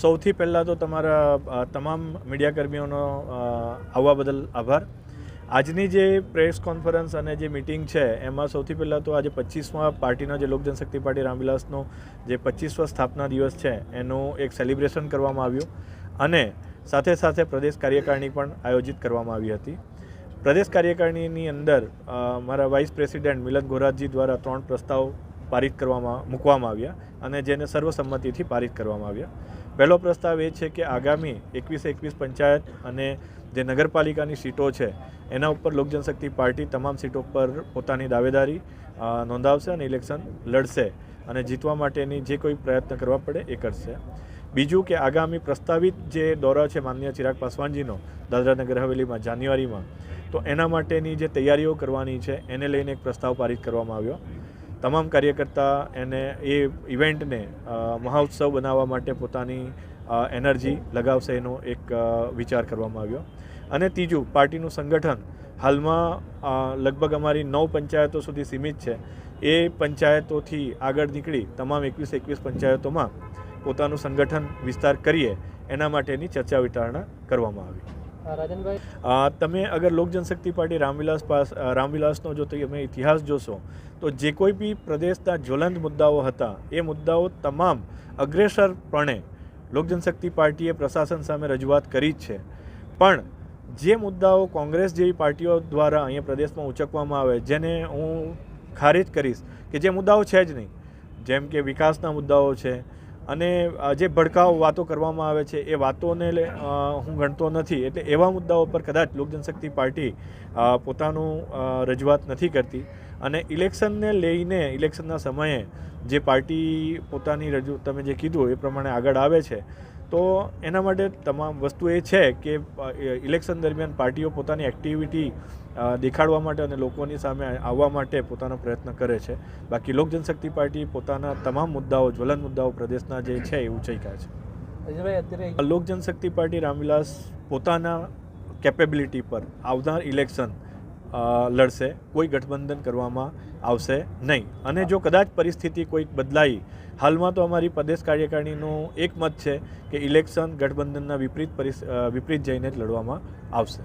સૌથી પહેલાં તો તમારા તમામ મીડિયાકર્મીઓનો આવવા બદલ આભાર. આજની જે પ્રેસ કોન્ફરન્સ અને જે મિટિંગ છે એમાં સૌથી પહેલાં તો આજે પચીસમાં પાર્ટીનો જે લોક જનશક્તિ પાર્ટી રામવિલાસનો જે પચીસમો સ્થાપના દિવસ છે એનું એક સેલિબ્રેશન કરવામાં આવ્યું અને સાથે સાથે પ્રદેશ કાર્યકારિણી પણ આયોજિત કરવામાં આવી હતી. પ્રદેશ કાર્યકારિણીની અંદર મારા વાઇસ પ્રેસિડેન્ટ મિલન ગોરાજી દ્વારા ત્રણ પ્રસ્તાવ પારિત કરવામાં, મૂકવામાં આવ્યા અને જેને સર્વસંમતિથી પારિત કરવામાં આવ્યા. પહેલો પ્રસ્તાવ એ છે કે આગામી એકવીસ એકવીસ પંચાયત અને જે નગરપાલિકાની સીટો છે, એના ઉપર લોક જનશક્તિ પાર્ટી તમામ સીટો પર પોતાની દાવેદારી નોંધાવશે અને ઇલેક્શન લડશે અને જીતવા માટેની જે કોઈ પ્રયત્ન કરવા પડે એ કરશે. બીજું કે આગામી પ્રસ્તાવિત જે દોરો છે માન્ય ચિરાગ પાસવાનજીનો, દાદરા નગર હવેલીમાં જાન્યુઆરીમાં, તો એના માટેની જે તૈયારીઓ કરવાની છે, એને લઈને એક પ્રસ્તાવ પારિત કરવામાં આવ્યો. તમામ કાર્યકર્તા એને એ ઇવેન્ટને મહોત્સવ બનાવવા માટે પોતાની એનર્જી લગાવશે એનો એક વિચાર કરવામાં આવ્યો. અને ત્રીજું, પાર્ટીનું સંગઠન. હાલમાં લગભગ અમારી નવ પંચાયતો સુધી સીમિત છે. એ પંચાયતોથી આગળ નીકળી તમામ એકવીસ એકવીસ પંચાયતોમાં પોતાનું સંગઠન વિસ્તાર કરીએ, એના માટેની ચર્ચા વિચારણા કરવામાં આવી. રાજનભાઈ? તમે અગર લોક જનશક્તિ પાર્ટી રામવિલાસ પાસ રામવિલાસનો જો તમે ઇતિહાસ જોશો, તો જે કોઈ બી પ્રદેશના જ્વલંત મુદ્દાઓ હતા, એ મુદ્દાઓ તમામ અગ્રેસરપણે લોક જનશક્તિ પાર્ટીએ પ્રશાસન સામે રજૂઆત કરી જ છે. પણ જે મુદ્દાઓ કોંગ્રેસ જેવી પાર્ટીઓ દ્વારા અહીંયા પ્રદેશમાં ઉચકવામાં આવે, જેને હું ખારિજ કરીશ કે જે મુદ્દાઓ છે જ નહીં. જેમ કે વિકાસના મુદ્દાઓ છે અને જે ભડકાઉ વાતો કરવામાં આવે છે, એ વાતોને હું ગણતો નથી. એટલે એવા મુદ્દાઓ પર કદાચ લોક જનશક્તિ પાર્ટી પોતાનું રજૂઆત નથી કરતી. અને ઇલેક્શનને લઈને, ઇલેક્શનના સમયે જે પાર્ટી પોતાની રજૂ, તમે જે કીધું એ પ્રમાણે આગળ આવે છે. તો એના માટે તમામ વસ્તુ એ છે કે ઇલેક્શન દરમિયાન પાર્ટીઓ પોતાની એક્ટિવિટી દેખાડવા માટે અને લોકોની સામે આવવા માટે પોતાનો પ્રયત્ન કરે છે. બાકી લોક જનશક્તિ પાર્ટી પોતાના તમામ મુદ્દાઓ જ્વલન મુદ્દાઓ પ્રદેશના જે છે એ ઉચૈકા છે. અત્યારે લોક જનશક્તિ પાર્ટી રામવિલાસ પોતાના કેપેબિલિટી પર આવનાર ઇલેક્શન લડશે, કોઈ ગઠબંધન કરવામાં આવશે નહીં. અને જો કદાચ પરિસ્થિતિ કોઈક બદલાઈ, હાલમાં તો અમારી પ્રદેશ કાર્યકારિણીનું એક મત છે કે ઇલેક્શન ગઠબંધનના વિપરીત વિપરીત જઈને જ લડવામાં આવશે.